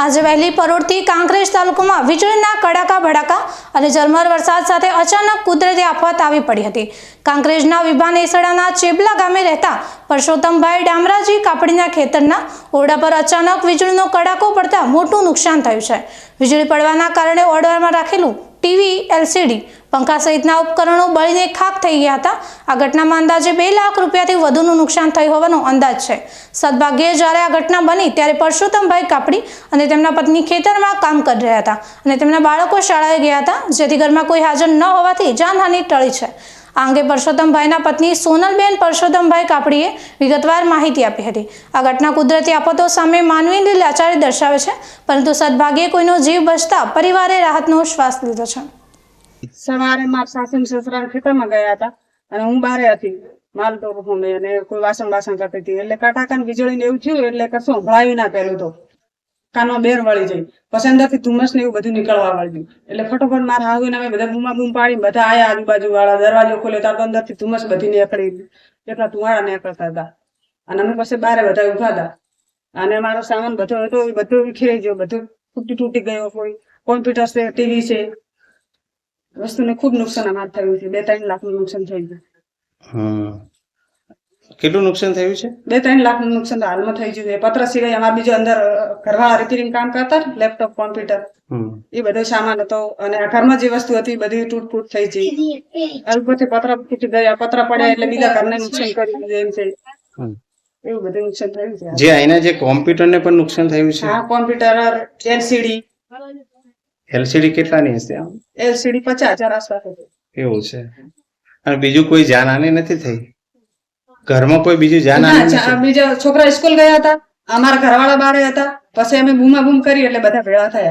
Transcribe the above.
આજે વહેલી પરોઢથી કાંકરેજ તાલુકામાં વીજળીના કડાકા ભડાકા અને ઝરમર વરસાદ સાથે અચાનક કુદરતી આફત આવી પડી હતી. કાંકરેજના વિભાન એસડાના ચેબલા ગામે રહેતા પરસોત્તમભાઈ ડામરાજી કાપડીના ખેતરના ઓરડા પર અચાનક વીજળીનો કડાકો પડતા મોટું નુકસાન થયું છે. વીજળી પડવાના કારણે ઓરડામાં રાખેલું ટીવી, એલસીડી, પંખા સહિતના ઉપકરણો બળીને ખાક થઈ ગયા હતા. આ ઘટનામાં અંદાજે બે લાખ રૂપિયાથી વધુનું નુકસાન થયું હોવાનો અંદાજ છે. સદભાગ્યે જ્યારે આ ઘટના બની ત્યારે પરસોત્તમભાઈ કાપડી અને તેમના પત્ની ખેતરમાં કામ કરી રહ્યા હતા અને તેમના બાળકો શાળાએ ગયા હતા, જેથી ઘરમાં કોઈ હાજર ન હોવાથી જાનહાનિ ટળી છે. આ અંગે પરસોત્તમભાઈના પત્ની સોનલબેન પરસોત્તમભાઈ કાપડીએ વિગતવાર માહિતી આપી હતી. આ ઘટના કુદરતી આફતો સામે માનવીની લાચારી દર્શાવે છે, પરંતુ સદભાગ્યે કોઈનો જીવ બચતા પરિવારે રાહતનો શ્વાસ લીધો છે. સવારે મારા સાસુ સસરા ખેતરમાં ગયા હતા અને હું બારે હતી. માલ તો અને કોઈ વાસણ વાસણ કરતી હતી. એટલે કટાકન વીજળી ને એવું થયું, એટલે કશું સંભળાવી ના પેલું તો. કાનમાં બેર વળી જાય. પછી અંદરથી ધુમ્મસ ને એવું બધું નીકળવા વાળ્યું એટલે ફટોફટ મારા હાવીને અમે બધા બૂમા બૂમ પાડી બધા આયા આજુબાજુ વાળા દરવાજો ખોલ્યો, ત્યાં તો અંદરથી ધુમ્મસ બધી નીકળી એટલા ધુવાળા નીકળતા હતા. અને અમે પછી બારે બધા ઊભા હતા. અને મારો સામાન બધો હતો બધો વિખેરાઈ ગયો, બધું તૂટી તૂટી ગયો કોઈ. કોમ્પ્યુટર છે, ટીવી છે. વસ્તુને ખૂબ નુકસાન અમારે થયું છે. બે ત્રણ લાખનું નુકસાન થઈ ગયું. કેટલું નુકસાન થયું છે? બે ત્રણ લાખનું નુકસાન હાલમાં થઈ ગયું છે. પત્ર સિવાય અમારે બીજો અંદર ઘરવાળા રિપેરિંગ કામ કરતા લેપટોપ કોમ્પ્યુટર એ બધો સામાન હતો અને આ ઘરમાં જે વસ્તુ હતી બધી તૂટફૂટ થઈ ગઈ. ઉપરથી પત્ર તૂટી ગયા પત્ર પડ્યા એટલે બીજા ઘરને નુકસાન કર્યું એમ છે એવું બધું નુકસાન થયું છે. જે અહીંના જે કોમ્પ્યુટરને પણ નુકસાન થયું છે? હા કોમ્પ્યુટર એલસીડી એલસીડી કેટલાની હશે? એલસીડી પચાસ હજાર આસપાસ એવું છે. અને બીજું કોઈ જાનહાની નથી થઈ? ઘરમાં કોઈ બીજું ના, જાનહાની ચા- નથી. બીજા છોકરા સ્કૂલ ગયા હતા અમારા ઘરવાળા બારે હતા પછી અમે બૂમા બૂમ કરી એટલે બધા ભેળા થયા.